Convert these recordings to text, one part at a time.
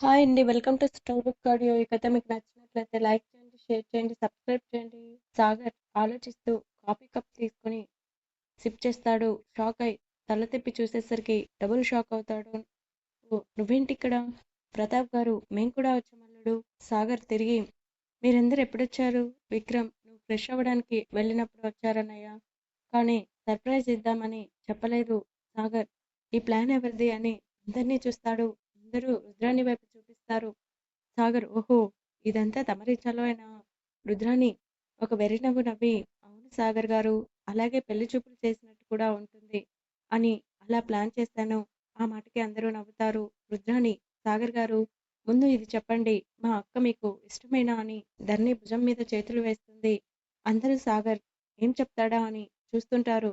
Hi అండి. Welcome to story book audio. ఈ కథ మీకు నచ్చినట్లయితే లైక్ చేయండి, షేర్ చేయండి, సబ్స్క్రైబ్ చేయండి. సాగర్ ఆలోచిస్తూ కాఫీ కప్ తీసుకొని సిప్ చేస్తాడు. షాక్ అయి తల తిప్పి చూసేసరికి డబుల్ షాక్ అవుతాడు. నువ్వేంటి నువ్వేంటిక్కడ? ప్రతాప్ గారు మేం కూడా వచ్చాం అల్లుడు. సాగర్ తిరిగి మీరందరు ఎప్పుడొచ్చారు? విక్రమ్ నువ్వు ఫ్రెష్ అవ్వడానికి వెళ్ళినప్పుడు వచ్చారన్నయ్య. కానీ సర్ప్రైజ్ ఇద్దామని చెప్పలేదు. సాగర్ ఈ ప్లాన్ ఎవరిది అని అందరినీ చూస్తాడు. అందరూ రుద్రాణి వైపు చూపిస్తారు. సాగర్ ఓహో! ఇదంతా తమరి చలవేనా? రుద్రాణి ఒక వెర్రినవ్వు నవ్వి అవును సాగర్ గారు అలాగే పెళ్ళి చూపులు చేసినట్టు కూడా ఉంటుంది అని అలా ప్లాన్ చేశాను. ఆ మాటకి అందరూ నవ్వుతారు. రుద్రాణి సాగర్ గారు ముందు ఇది చెప్పండి. మా అక్క మీకు ఇష్టమేనా అని ధరణి భుజం మీద చేతులు వేస్తుంది. అందరూ సాగర్ ఏం చెప్తాడా అని చూస్తుంటారు.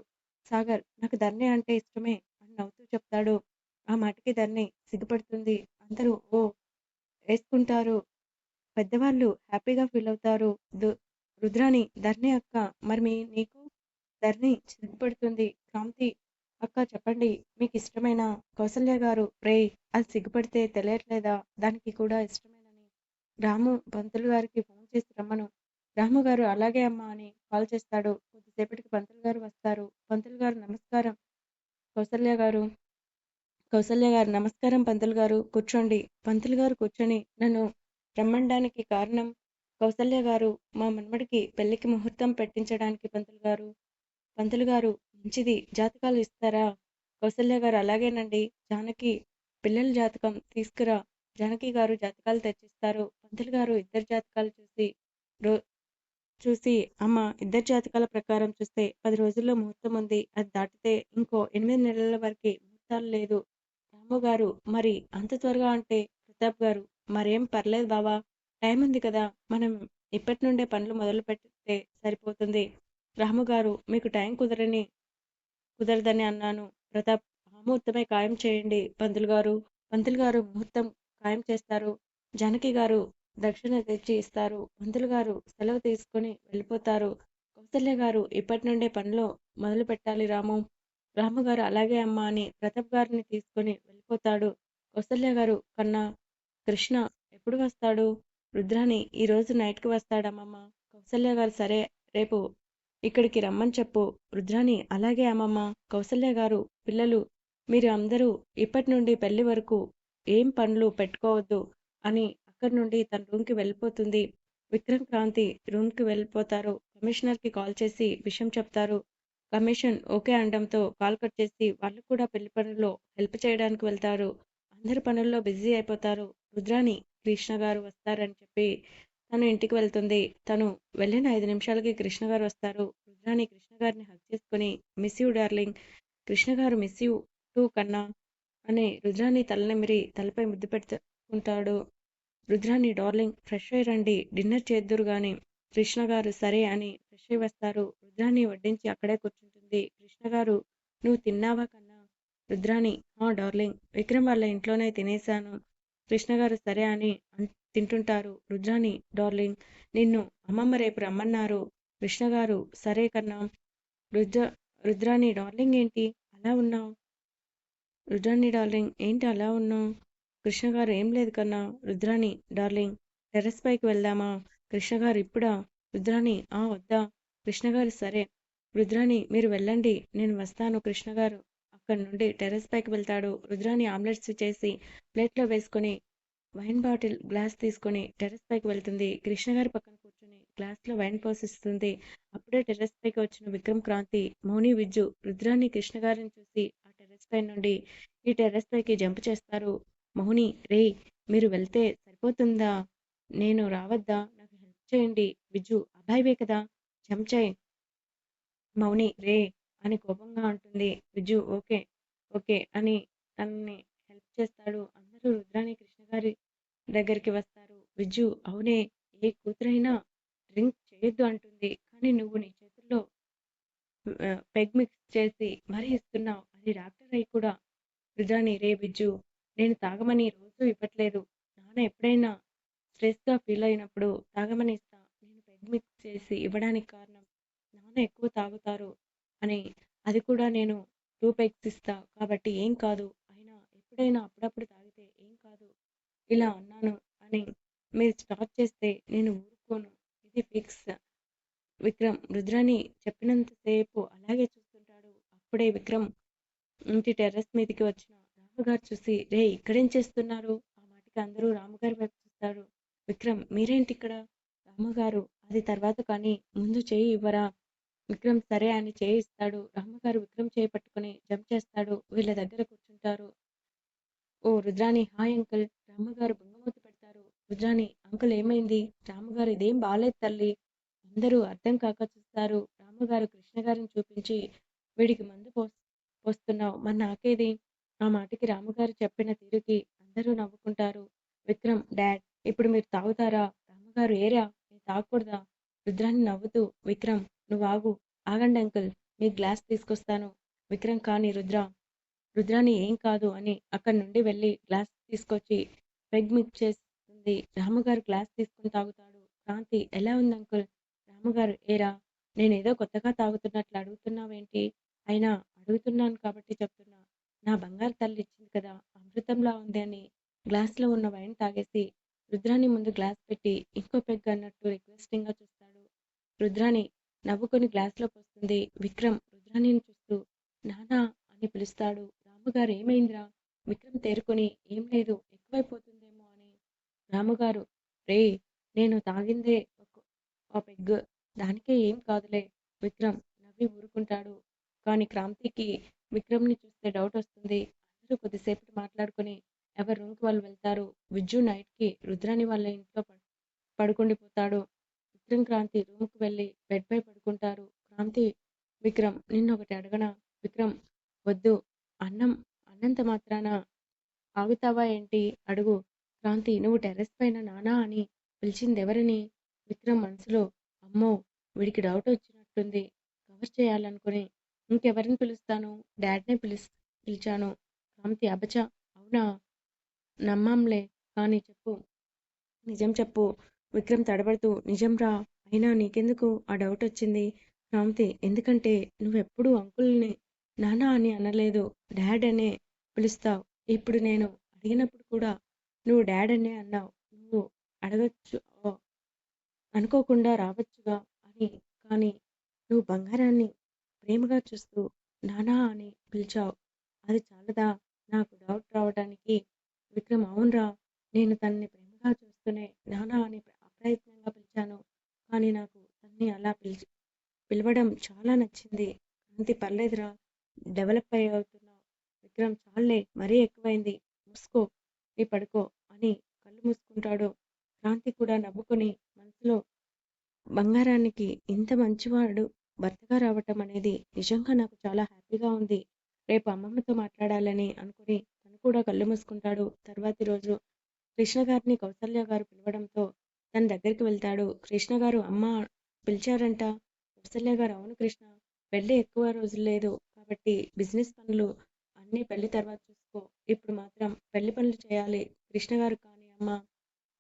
సాగర్ నాకు ధరణి అంటే ఇష్టమే అని నవ్వుతూ చెప్తాడు. ఆ మాటకి ధరణి సిగ్గుపడుతుంది. అందరూ ఓ వేసుకుంటారు. పెద్దవాళ్ళు హ్యాపీగా ఫీలవుతారు. దు రుద్రాని ధరణి అక్క మరి మీ నీకు? ధరణి సిగ్గుపడుతుంది. క్రాంతి అక్క చెప్పండి మీకిష్టమేనా? కౌసల్య గారు రేయ్ అది సిగ్గుపడితే తెలియట్లేదా? దానికి కూడా ఇష్టమేనని. రాము పంతులు గారికి ఫోన్ చేసి రమ్మను. రాము గారు అలాగే అమ్మా అని కాల్ చేస్తాడు. కొద్దిసేపటికి పంతులు గారు వస్తారు. పంతులు గారు నమస్కారం కౌసల్య గారు. కౌసల్య గారు నమస్కారం పంతులు గారు కూర్చోండి. పంతులు గారు కూర్చొని నన్ను రమ్మడానికి కారణం కౌసల్య గారు మా మనుమడికి పెళ్ళికి ముహూర్తం పెట్టించడానికి పంతులు గారు. పంతులు గారు మంచిది జాతకాలు ఇస్తారా? కౌసల్య గారు అలాగేనండి. జానకి పిల్లల జాతకం తీసుకురా. జానకి గారు జాతకాలు తెచ్చిస్తారు. పంతులు గారు ఇద్దరి జాతకాలు చూసి రో చూసి అమ్మ ఇద్దరి జాతకాల ప్రకారం చూస్తే పది రోజుల్లో ముహూర్తం ఉంది. అది దాటితే ఇంకో ఎనిమిది నెలల వరకు ముహూర్తాలు లేదు. అబ్బో గారు మరి అంత త్వరగా అంటే ప్రతాప్ గారు మరేం పర్లేదు బావా టైం ఉంది కదా మనం ఇప్పటి నుండే పనులు మొదలు పెట్టితే సరిపోతుంది. రాము గారు మీకు టైం కుదరని కుదరదని అన్నాను. ప్రతాప్ ముహూర్తమే ఖాయం చేయండి పంతులు గారు. పంతులు గారు ముహూర్తం ఖాయం చేస్తారు. జానకి గారు దక్షిణ తెచ్చి ఇస్తారు. పంతులు గారు సెలవు తీసుకొని వెళ్ళిపోతారు. కౌసల్య గారు ఇప్పటి నుండే పనిలో మొదలు పెట్టాలి రాము. రాము గారు అలాగే అమ్మ అని ప్రతాప్ గారిని తీసుకొని వెళ్ళిపోతాడు. కౌసల్య గారు కన్నా కృష్ణ ఎప్పుడు వస్తాడు? రుద్రాణి ఈ రోజు నైట్కి వస్తాడమ్మమ్మ. కౌసల్య గారు సరే రేపు ఇక్కడికి రమ్మని చెప్పు. రుద్రాణి అలాగే అమ్మమ్మ. కౌసల్య గారు పిల్లలు మీరు అందరూ ఇప్పటి నుండి పెళ్ళి వరకు ఏం పనులు పెట్టుకోవద్దు అని అక్కడి నుండి తన రూమ్కి వెళ్ళిపోతుంది. విక్రమ్ క్రాంతి రూమ్కి వెళ్ళిపోతారు. కమిషనర్కి కాల్ చేసి విషయం చెప్తారు. కమిషన్ ఓకే అనడంతో కాల్ కట్ చేసి వాళ్ళు కూడా పెళ్ళి పనుల్లో హెల్ప్ చేయడానికి వెళ్తారు. అందరి పనుల్లో బిజీ అయిపోతారు. రుద్రాని కృష్ణ గారు వస్తారని చెప్పి తను ఇంటికి వెళ్తుంది. తను వెళ్ళిన ఐదు నిమిషాలకి కృష్ణ గారు వస్తారు. రుద్రాని కృష్ణ గారిని హక్ చేసుకుని మిస్ యూ డార్లింగ్. కృష్ణ గారు మిస్ యూ టూ కన్నా అని రుద్రాని తలనిమిరి తలపై ముద్దు పెట్టుకుంటాడు. రుద్రాని డార్లింగ్ ఫ్రెష్ అయ్యి రండి డిన్నర్ చేద్దురు కానీ కృష్ణ గారు సరే అని ఫ్రెష్ వస్తారు. రుద్రాణి వడ్డించి అక్కడే కూర్చుంటుంది. కృష్ణ గారు నువ్వు తిన్నావా కన్నా? రుద్రాణి ఆ డార్లింగ్ విక్రమ్ వాళ్ళ ఇంట్లోనే తినేశాను. కృష్ణ గారు సరే అని తింటుంటారు. రుద్రాణి డార్లింగ్ నిన్ను అమ్మమ్మ రేపు రమ్మన్నారు. కృష్ణ గారు సరే కన్నా. రుద్ర రుద్రాణి డార్లింగ్ ఏంటి అలా ఉన్నావు? రుద్రాణి డార్లింగ్ ఏంటి అలా ఉన్నావు? కృష్ణ గారు ఏం లేదు కన్నా. రుద్రాణి డార్లింగ్ టెర్రస్ పైకి వెళ్దామా? కృష్ణ గారు ఇప్పుడా? రుద్రాణి ఆ వద్దా? కృష్ణ గారు సరే. రుద్రాణి మీరు వెళ్ళండి నేను వస్తాను కృష్ణ గారు అక్కడి నుండి టెర్రస్ పైకి వెళ్తాడు. రుద్రాణి ఆమ్లెట్స్ చేసి ప్లేట్లో వేసుకొని వైన్ బాటిల్ గ్లాస్ తీసుకొని టెర్రస్ పైకి వెళ్తుంది. కృష్ణ గారి పక్కన కూర్చొని గ్లాస్లో వైన్ పోసిస్తుంది. అప్పుడే టెర్రస్ పైకి వచ్చిన విక్రమ్ క్రాంతి, మౌని విజ్జు రుద్రాణి కృష్ణ గారిని చూసి ఆ టెర్రస్ పై నుండి ఈ టెర్రస్ పైకి జంప్ చేస్తారు. మౌని రే మీరు వెళ్తే సరిపోతుందా? నేను రావద్దా? చేయండి బిజు అబ్బాయివే కదా చెంచాయ్ మౌని రే అని కోపంగా అంటుంది. బిజు ఓకే ఓకే అని తనని హెల్ప్ చేస్తాడు. అందరూ రుద్రాణి కృష్ణ గారి దగ్గరికి వస్తారు. విజ్జు అవునే ఏ కూతురైనా డ్రింక్ చేయొద్దు అంటుంది. కానీ నువ్వు నీ చేతుల్లో పెగ్ మిక్స్ చేసి మరీ ఇస్తున్నావు. అది డాక్టర్ అయి కూడా. రుద్రాణి రే బిజ్జు నేను తాగమని రోజు ఇవ్వట్లేదు. నాన్న ఎప్పుడైనా స్ట్రెస్గా ఫీల్ అయినప్పుడు తాగమని ఇస్తా. నేను పెగ్ మిక్స్ చేసి ఇవ్వడానికి కారణం నాన్న ఎక్కువ తాగుతారు అని అది కూడా నేను టూ పెగ్స్ ఇస్తా కాబట్టి ఏం కాదు. అయినా ఎప్పుడైనా అప్పుడప్పుడు తాగితే ఏం కాదు. ఇలా అన్నాను అని మీరు స్టార్ట్ చేస్తే నేను ఊరుకోను ఇది ఫిక్స్ విక్రమ్ రుద్రాని చెప్పినంతసేపు అలాగే చూస్తుంటాడు అప్పుడే విక్రమ్ ఇంటి టెర్రస్ మీదకి వచ్చిన రాముగారు చూసి రే ఇక్కడేం చేస్తున్నారు ఆ మాటకి అందరూ రాముగారి వైపు చూస్తారు విక్రమ్ మీరేంటి ఇక్కడ రామగారు అది తర్వాత కానీ ముందు చేయి ఇవ్వరా? విక్రమ్ సరే అని చేయి ఇస్తాడు. రాముగారు విక్రమ్ చేయి పట్టుకుని జంప్ చేస్తాడు. వీళ్ళ దగ్గర కూర్చుంటారు. ఓ రుద్రాని హాయ్ అంకుల్. రామగారు బొంగమూతి పెడతారు. రుద్రాణి అంకుల్ ఏమైంది? రామగారు ఇదేం బాలేదు తల్లి. అందరూ అర్థం కాక చూస్తారు. రామగారు కృష్ణ గారిని చూపించి వీడికి మందు పో పోస్తున్నావు. మన నాకేది? ఆ మాటకి రామగారు చెప్పిన తీరుకి అందరూ నవ్వుకుంటారు. విక్రమ్ డాడ్ ఇప్పుడు మీరు తాగుతారా? రాముగారు ఏరా? నేను తాగకూడదా? రుద్రాన్ని నవ్వుతూ విక్రమ్ నువ్వు ఆగు. ఆగండి అంకుల్ మీ గ్లాస్ తీసుకొస్తాను. విక్రమ్ కానీ రుద్ర. రుద్రాని ఏం కాదు అని అక్కడి నుండి వెళ్ళి గ్లాస్ తీసుకొచ్చి పెగ్ మిక్స్ చేస్తుంది. రామగారు గ్లాస్ తీసుకుని తాగుతాడు. క్రాంతి ఎలా ఉంది అంకుల్? రామగారు ఏరా నేనేదో కొత్తగా తాగుతున్నట్లు అడుగుతున్నావేంటి? అయినా అడుగుతున్నాను కాబట్టి చెప్తున్నా. నా బంగారు తల్లి ఇచ్చింది కదా అమృతంలా ఉంది అని గ్లాస్లో ఉన్న వైన్ తాగేసి రుద్రాని ముందు గ్లాస్ పెట్టి ఇంకో పెగ్ అన్నట్టు రిక్వెస్టింగ్గా చూస్తాడు. రుద్రాని నవ్వుకొని గ్లాస్లోకి వస్తుంది. విక్రమ్ రుద్రాణిని చూస్తూ నానా అని పిలుస్తాడు. రాముగారు ఏమైందిరా? విక్రమ్ తేరుకొని ఏం లేదు ఎక్కువైపోతుందేమో అని. రాముగారు రే నేను తాగిందే ఒక పెగ్ దానికే ఏం కాదులే. విక్రమ్ నవ్వి ఊరుకుంటాడు. కానీ క్రాంతికి విక్రమ్ని చూస్తే డౌట్ వస్తుంది. అందరూ కొద్దిసేపటి మాట్లాడుకుని ఎవరి రూమ్కి వాళ్ళు వెళ్తారు? విజ్జు నైట్కి రుద్రాని వాళ్ళ ఇంట్లో పడుకుండిపోతాడు. విక్రమ్ క్రాంతి రూమ్కి వెళ్ళి బెడ్పై పడుకుంటారు. క్రాంతి విక్రమ్ నిన్న ఒకటి అడగనా? విక్రమ్ వద్దు. అన్నం అన్నంత మాత్రాన. ఆగుతావా ఏంటి? అడుగు. క్రాంతి నువ్వు టెర్రస్ పైన నానా అని పిలిచింది ఎవరిని విక్రమ్ మనసులో అమ్మో వీడికి డౌట్ వచ్చినట్టుంది. కవర్ చేయాలనుకుని. ఇంకెవరిని పిలుస్తాను? డాడ్నే పిలుస్ పిలిచాను. క్రాంతి అబచ అవునా? నమ్మంలే. కానీ చెప్పు. నిజం చెప్పు. విక్రమ్ తడబడుతూ నిజం రా. అయినా నీకెందుకు ఆ డౌట్ వచ్చింది? క్రాంతి ఎందుకంటే నువ్వెప్పుడు అంకుల్ని నానా అని అనలేదు. డాడ్ అనే పిలుస్తావు. ఇప్పుడు నేను అడిగినప్పుడు కూడా నువ్వు డాడ్ అనే అన్నావు. నువ్వు అడగచ్చు అనుకోకుండా రావచ్చుగా అని. కానీ నువ్వు బంగారాన్ని ప్రేమగా చూస్తూ నానా అని పిలిచావు. అది చాలదా? నాకు డౌట్ రావడానికి విక్రమ్ అవునరా నేను తనని ప్రేమగా చూస్తూనే నానా అని అప్రయత్నంగా పిలిచాను. కానీ నాకు తన్ని అలా పిలిచి పిలవడం చాలా నచ్చింది. అంతే పర్లేదురా డెవలప్ అయ్యి అవుతున్నావు విక్రమ్ చాలే మరీ ఎక్కువైంది. మూసుకో నీ పడుకో అని కళ్ళు మూసుకుంటాడు. క్రాంతి కూడా నవ్వుకొని మనసులో బంగారానికి ఇంత మంచివాడు భర్తగా రావటం అనేది నిజంగా నాకు చాలా హ్యాపీగా ఉంది. రేపు అమ్మమ్మతో మాట్లాడాలని అనుకుని కూడా కళ్ళు మూసుకుంటాడు. తర్వాతి రోజు కృష్ణ గారిని కౌసల్య గారు పిలవడంతో తన దగ్గరికి వెళ్తాడు. కృష్ణ గారు అమ్మ పిలిచారంట. కౌసల్య గారు అవును కృష్ణ పెళ్ళి ఎక్కువ రోజులు లేదు. కాబట్టి బిజినెస్ పనులు అన్నీ పెళ్ళి తర్వాత చూసుకో. ఇప్పుడు మాత్రం పెళ్ళి పనులు చేయాలి. కృష్ణ గారు కానీ అమ్మ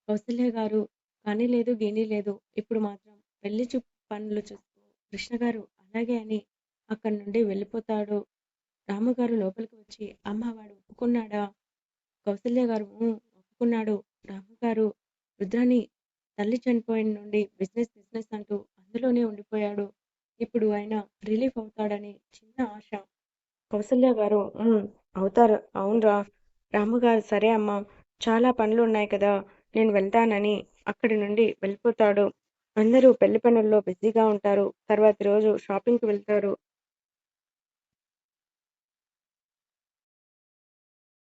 కౌసల్య గారు కానీ లేదు గేనీ లేదు. ఇప్పుడు మాత్రం పెళ్ళి చూ పనులు చూసుకో. కృష్ణ గారు అలాగే అని అక్కడి నుండి వెళ్ళిపోతాడు. రాముగారు లోపలికి వచ్చి అమ్మ వాడు ఒప్పుకున్నాడా? కౌసల్య గారు ఒప్పుకున్నాడు. రాముగారు రుద్రాని తల్లి చనిపోయిన నుండి బిజినెస్ బిజినెస్ అంటూ అందులోనే ఉండిపోయాడు. ఇప్పుడు ఆయన రిలీఫ్ అవుతాడని చిన్న ఆశ. కౌసల్య గారు అవుతారు. అవునరా. రాముగారు సరే అమ్మా. చాలా పనులు ఉన్నాయి కదా. నేను వెళ్తానని అక్కడి నుండి వెళ్ళిపోతాడు. అందరూ పెళ్ళి పనుల్లో బిజీగా ఉంటారు. తర్వాత రోజు షాపింగ్కి వెళ్తారు.